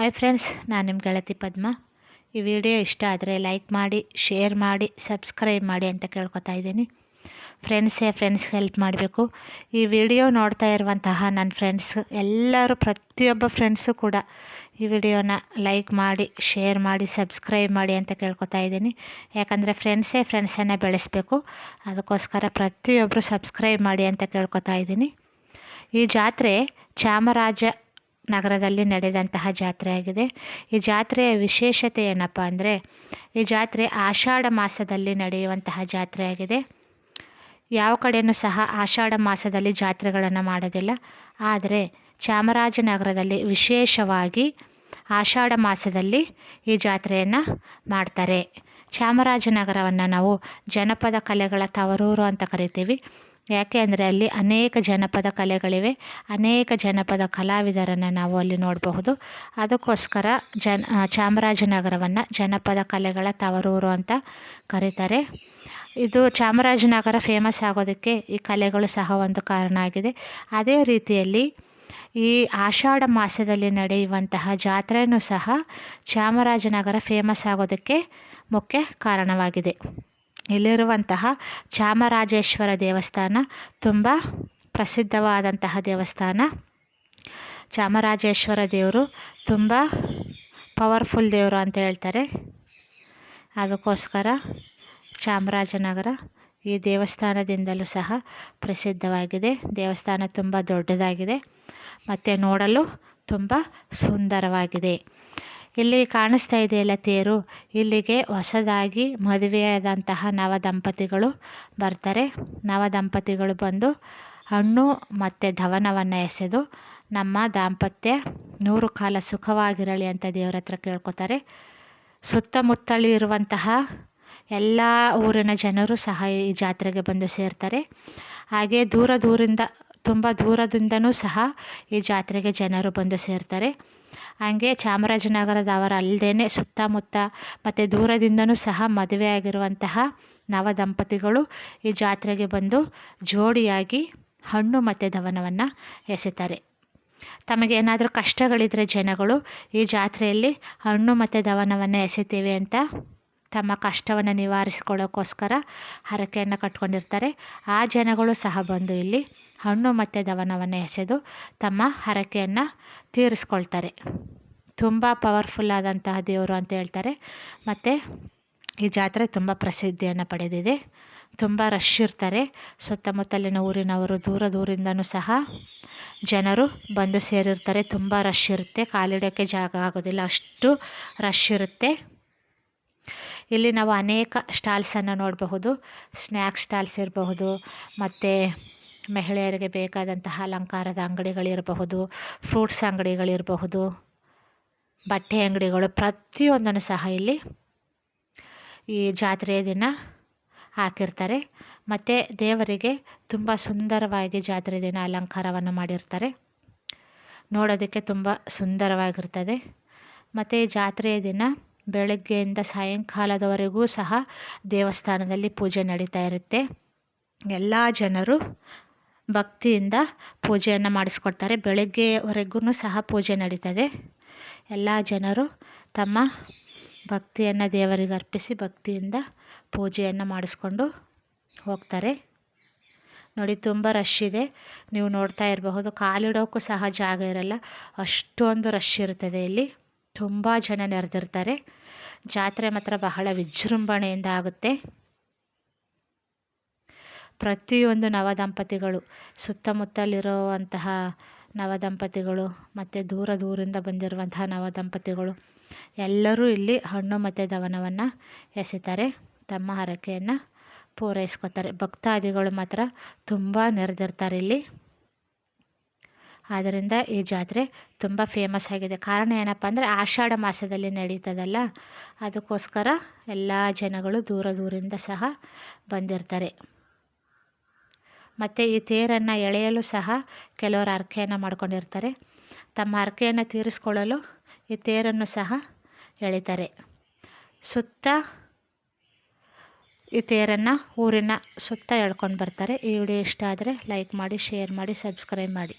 Hi friends ನಾನು ನಿಮ್ಮ ಗೆಳತಿ ಪದ್ಮ. ಈ ವಿಡಿಯೋ ಇಷ್ಟ ಆದರೆ ಲೈಕ್ ಮಾಡಿ ಶೇರ್ ಮಾಡಿ ಸಬ್ಸ್ಕ್ರೈಬ್ ಮಾಡಿ ಅಂತ ಕೇಳ್ಕೊತಾ ಇದ್ದೀನಿ. ಫ್ರೆಂಡ್ಸೇ ಫ್ರೆಂಡ್ಸ್ಗೆ ಹೆಲ್ಪ್ ಮಾಡಬೇಕು. ಈ ವಿಡಿಯೋ ನೋಡ್ತಾ ಇರುವಂತಹ ನನ್ನ ಫ್ರೆಂಡ್ಸ್ ಎಲ್ಲರೂ ಪ್ರತಿಯೊಬ್ಬ ಫ್ರೆಂಡ್ಸು ಕೂಡ ಈ ವಿಡಿಯೋನ ಲೈಕ್ ಮಾಡಿ ಶೇರ್ ಮಾಡಿ ಸಬ್ಸ್ಕ್ರೈಬ್ ಮಾಡಿ ಅಂತ ಕೇಳ್ಕೊತಾ ಇದ್ದೀನಿ. ಯಾಕಂದರೆ ಫ್ರೆಂಡ್ಸೇ ಫ್ರೆಂಡ್ಸನ್ನು ಬೆಳೆಸಬೇಕು. ಅದಕ್ಕೋಸ್ಕರ ಪ್ರತಿಯೊಬ್ಬರು ಸಬ್ಸ್ಕ್ರೈಬ್ ಮಾಡಿ ಅಂತ ಕೇಳ್ಕೊತಾ ಇದ್ದೀನಿ. ಈ ಜಾತ್ರೆ ಚಾಮರಾಜ ನಗರದಲ್ಲಿ ನಡೆದಂತಹ ಜಾತ್ರೆಯಾಗಿದೆ ಈ ಜಾತ್ರೆಯ ವಿಶೇಷತೆ ಏನಪ್ಪ ಅಂದರೆ, ಈ ಜಾತ್ರೆ ಆಷಾಢ ಮಾಸದಲ್ಲಿ ನಡೆಯುವಂತಹ ಜಾತ್ರೆಯಾಗಿದೆ ಯಾವ ಕಡೆಯೂ ಸಹ ಆಷಾಢ ಮಾಸದಲ್ಲಿ ಜಾತ್ರೆಗಳನ್ನು ಮಾಡೋದಿಲ್ಲ. ಆದರೆ ಚಾಮರಾಜನಗರದಲ್ಲಿ ವಿಶೇಷವಾಗಿ ಆಷಾಢ ಮಾಸದಲ್ಲಿ ಈ ಜಾತ್ರೆಯನ್ನು ಮಾಡ್ತಾರೆ. ಚಾಮರಾಜನಗರವನ್ನು ನಾವು ಜನಪದ ಕಲೆಗಳ ತವರೂರು ಅಂತ ಕರಿತೀವಿ. ಯಾಕೆ ಅಂದರೆ ಅಲ್ಲಿ ಅನೇಕ ಜನಪದ ಕಲೆಗಳಿವೆ, ಅನೇಕ ಜನಪದ ಕಲಾವಿದರನ್ನು ನಾವು ಅಲ್ಲಿ ನೋಡಬಹುದು. ಅದಕ್ಕೋಸ್ಕರ ಜನ ಚಾಮರಾಜನಗರವನ್ನು ಜನಪದ ಕಲೆಗಳ ತವರೂರು ಅಂತ ಕರೀತಾರೆ. ಇದು ಚಾಮರಾಜನಗರ ಫೇಮಸ್ ಆಗೋದಕ್ಕೆ ಈ ಕಲೆಗಳು ಸಹ ಒಂದು ಕಾರಣ ಆಗಿದೆ. ಅದೇ ರೀತಿಯಲ್ಲಿ ಈ ಆಷಾಢ ಮಾಸದಲ್ಲಿ ನಡೆಯುವಂತಹ ಜಾತ್ರೆಯೂ ಸಹ ಚಾಮರಾಜನಗರ ಫೇಮಸ್ ಆಗೋದಕ್ಕೆ ಮುಖ್ಯ ಕಾರಣವಾಗಿದೆ. ಇಲ್ಲಿರುವಂತಹ ಚಾಮರಾಜೇಶ್ವರ ದೇವಸ್ಥಾನ ತುಂಬ ಪ್ರಸಿದ್ಧವಾದಂತಹ ದೇವಸ್ಥಾನ. ಚಾಮರಾಜೇಶ್ವರ ದೇವರು ತುಂಬ ಪವರ್ಫುಲ್ ದೇವರು ಅಂತ ಹೇಳ್ತಾರೆ. ಅದಕ್ಕೋಸ್ಕರ ಚಾಮರಾಜನಗರ ಈ ದೇವಸ್ಥಾನದಿಂದಲೂ ಸಹ ಪ್ರಸಿದ್ಧವಾಗಿದೆ. ದೇವಸ್ಥಾನ ತುಂಬ ದೊಡ್ಡದಾಗಿದೆ. ಮತ್ತು ನೋಡಲು ತುಂಬ ಸುಂದರವಾಗಿದೆ. ಇಲ್ಲಿ ಕಾಣಿಸ್ತಾ ಇದೆಯಲ್ಲ ತೇರು? ಇಲ್ಲಿಗೆ ಹೊಸದಾಗಿ ಮದುವೆಯಾದಂತಹ ನವ ದಂಪತಿಗಳು ಬರ್ತಾರೆ. ನವ ದಂಪತಿಗಳು ಬಂದು ಹಣ್ಣು ಮತ್ತು ಧವನವನ್ನು ಎಸೆದು ನಮ್ಮ ದಾಂಪತ್ಯ ನೂರು ಕಾಲ ಸುಖವಾಗಿರಲಿ ಅಂತ ದೇವ್ರ ಹತ್ರ ಕೇಳ್ಕೊತಾರೆ. ಸುತ್ತಮುತ್ತಲಿರುವಂತಹ ಎಲ್ಲ ಊರಿನ ಜನರು ಸಹ ಈ ಜಾತ್ರೆಗೆ ಬಂದು ಸೇರ್ತಾರೆ. ಹಾಗೆ ದೂರ ದೂರಿಂದ ತುಂಬ ದೂರದಿಂದನೂ ಸಹ ಈ ಜಾತ್ರೆಗೆ ಜನರು ಬಂದು ಸೇರ್ತಾರೆ. ಹಾಗೆ ಚಾಮರಾಜನಗರದವರ ಅಲ್ಲದೇ ಸುತ್ತಮುತ್ತ ಮತ್ತು ದೂರದಿಂದನೂ ಸಹ ಮದುವೆ ಆಗಿರುವಂತಹ ನವ ದಂಪತಿಗಳು ಈ ಜಾತ್ರೆಗೆ ಬಂದು ಜೋಡಿಯಾಗಿ ಹಣ್ಣು ಮತ್ತು ದವನವನ್ನು ಎಸೆತಾರೆ. ತಮಗೆ ಏನಾದರೂ ಕಷ್ಟಗಳಿದ್ದರೆ ಜನಗಳು ಈ ಜಾತ್ರೆಯಲ್ಲಿ ಹಣ್ಣು ಮತ್ತು ದವನವನ್ನು ಎಸೆತೇವೆ ಅಂತ ತಮ್ಮ ಕಷ್ಟವನ್ನು ನಿವಾರಿಸಿಕೊಳ್ಳೋಕ್ಕೋಸ್ಕರ ಹರಕೆಯನ್ನು ಕಟ್ಕೊಂಡಿರ್ತಾರೆ. ಆ ಜನಗಳು ಸಹ ಬಂದು ಇಲ್ಲಿ ಹಣ್ಣು ಮತ್ತು ದವನವನ್ನು ಎಸೆದು ತಮ್ಮ ಹರಕೆಯನ್ನು ತೀರಿಸ್ಕೊಳ್ತಾರೆ. ತುಂಬ ಪವರ್ಫುಲ್ ಆದಂತಹ ದೇವರು ಅಂತ ಹೇಳ್ತಾರೆ. ಮತ್ತು ಈ ಜಾತ್ರೆ ತುಂಬ ಪ್ರಸಿದ್ಧಿಯನ್ನು ಪಡೆದಿದೆ. ತುಂಬ ರಶ್ ಇರ್ತಾರೆ. ಸುತ್ತಮುತ್ತಲಿನ ಊರಿನವರು ದೂರ ದೂರಿಂದನೂ ಸಹ ಜನರು ಬಂದು ಸೇರಿರ್ತಾರೆ. ತುಂಬ ರಶ್ ಇರುತ್ತೆ. ಕಾಲಿಡೋಕ್ಕೆ ಜಾಗ ಆಗೋದಿಲ್ಲ. ಅಷ್ಟು ರಶ್ ಇರುತ್ತೆ. ಇಲ್ಲಿ ನಾವು ಅನೇಕ ಸ್ಟಾಲ್ಸನ್ನು ನೋಡಬಹುದು. ಸ್ನ್ಯಾಕ್ಸ್ ಸ್ಟಾಲ್ಸ್ ಇರಬಹುದು, ಮತ್ತು ಮಹಿಳೆಯರಿಗೆ ಬೇಕಾದಂತಹ ಅಲಂಕಾರದ ಅಂಗಡಿಗಳಿರಬಹುದು ಫ್ರೂಟ್ಸ್ ಅಂಗಡಿಗಳಿರಬಹುದು ಬಟ್ಟೆ ಅಂಗಡಿಗಳು ಪ್ರತಿಯೊಂದನ್ನು ಸಹ ಇಲ್ಲಿ ಈ ಜಾತ್ರೆಯ ದಿನ ಹಾಕಿರ್ತಾರೆ. ಮತ್ತು ದೇವರಿಗೆ ತುಂಬ ಸುಂದರವಾಗಿ ಜಾತ್ರೆ ದಿನ ಅಲಂಕಾರವನ್ನು ಮಾಡಿರ್ತಾರೆ. ನೋಡೋದಕ್ಕೆ ತುಂಬ ಸುಂದರವಾಗಿರ್ತದೆ. ಮತ್ತು ಜಾತ್ರೆಯ ದಿನ ಬೆಳಗ್ಗೆಯಿಂದ ಸಾಯಂಕಾಲದವರೆಗೂ ಸಹ ದೇವಸ್ಥಾನದಲ್ಲಿ ಪೂಜೆ ನಡೀತಾ ಇರುತ್ತೆ. ಎಲ್ಲ ಜನರು ಭಕ್ತಿಯಿಂದ ಪೂಜೆಯನ್ನು ಮಾಡಿಸ್ಕೊಡ್ತಾರೆ. ಬೆಳಗ್ಗೆವರೆಗೂ ಸಹ ಪೂಜೆ ನಡೀತದೆ. ಎಲ್ಲ ಜನರು ತಮ್ಮ ಭಕ್ತಿಯನ್ನು ದೇವರಿಗೆ ಅರ್ಪಿಸಿ ಭಕ್ತಿಯಿಂದ ಪೂಜೆಯನ್ನು ಮಾಡಿಸ್ಕೊಂಡು ಹೋಗ್ತಾರೆ. ನೋಡಿ, ತುಂಬ ರಶ್ ಇದೆ. ನೀವು ನೋಡ್ತಾ ಇರಬಹುದು ಕಾಲಿಡೋಕ್ಕೂ ಸಹ ಜಾಗ ಇರಲ್ಲ. ಅಷ್ಟೊಂದು ರಶ್ ಇರುತ್ತದೆ ಇಲ್ಲಿ. ತುಂಬ ಜನ ನೆರೆದಿರ್ತಾರೆ. ಜಾತ್ರೆ ಮಾತ್ರ ಬಹಳ ವಿಜೃಂಭಣೆಯಿಂದ ಆಗುತ್ತೆ. ಪ್ರತಿಯೊಂದು ನವದಂಪತಿಗಳು ಸುತ್ತಮುತ್ತಲಿರುವಂತಹ ನವದಂಪತಿಗಳು ಮತ್ತು ದೂರ ದೂರಿಂದ ಬಂದಿರುವಂತಹ ನವದಂಪತಿಗಳು ಎಲ್ಲರೂ ಇಲ್ಲಿ ಹಣ್ಣು ಮತ್ತು ದವನವನ್ನು ಎಸೆತಾರೆ. ತಮ್ಮ ಹರಕೆಯನ್ನು ಪೂರೈಸ್ಕೊತಾರೆ. ಭಕ್ತಾದಿಗಳು ಮಾತ್ರ ತುಂಬ ನೆರೆದಿರ್ತಾರೆ ಇಲ್ಲಿ. ಆದ್ದರಿಂದ ಈ ಜಾತ್ರೆ ತುಂಬ ಫೇಮಸ್ ಆಗಿದೆ. ಕಾರಣ ಏನಪ್ಪ ಅಂದರೆ ಆಷಾಢ ಮಾಸದಲ್ಲಿ ನಡೀತದಲ್ಲ, ಅದಕ್ಕೋಸ್ಕರ ಎಲ್ಲ ಜನಗಳು ದೂರ ದೂರಿಂದ ಸಹ ಬಂದಿರ್ತಾರೆ. ಮತ್ತು ಈ ತೇರನ್ನು ಎಳೆಯಲು ಸಹ ಕೆಲವರು ಹರಕೆಯನ್ನು ಮಾಡ್ಕೊಂಡಿರ್ತಾರೆ. ತಮ್ಮ ಹರಕೆಯನ್ನು ತೀರಿಸ್ಕೊಳ್ಳಲು ಈ ತೇರನ್ನು ಸಹ ಎಳಿತಾರೆ. ಸುತ್ತ ಈ ತೇರನ್ನು, ಊರಿನ ಸುತ್ತ ಎಳ್ಕೊಂಡು ಬರ್ತಾರೆ. ಈ ವಿಡಿಯೋ ಇಷ್ಟ ಆದರೆ ಲೈಕ್ ಮಾಡಿ ಶೇರ್ ಮಾಡಿ ಸಬ್ಸ್ಕ್ರೈಬ್ ಮಾಡಿ.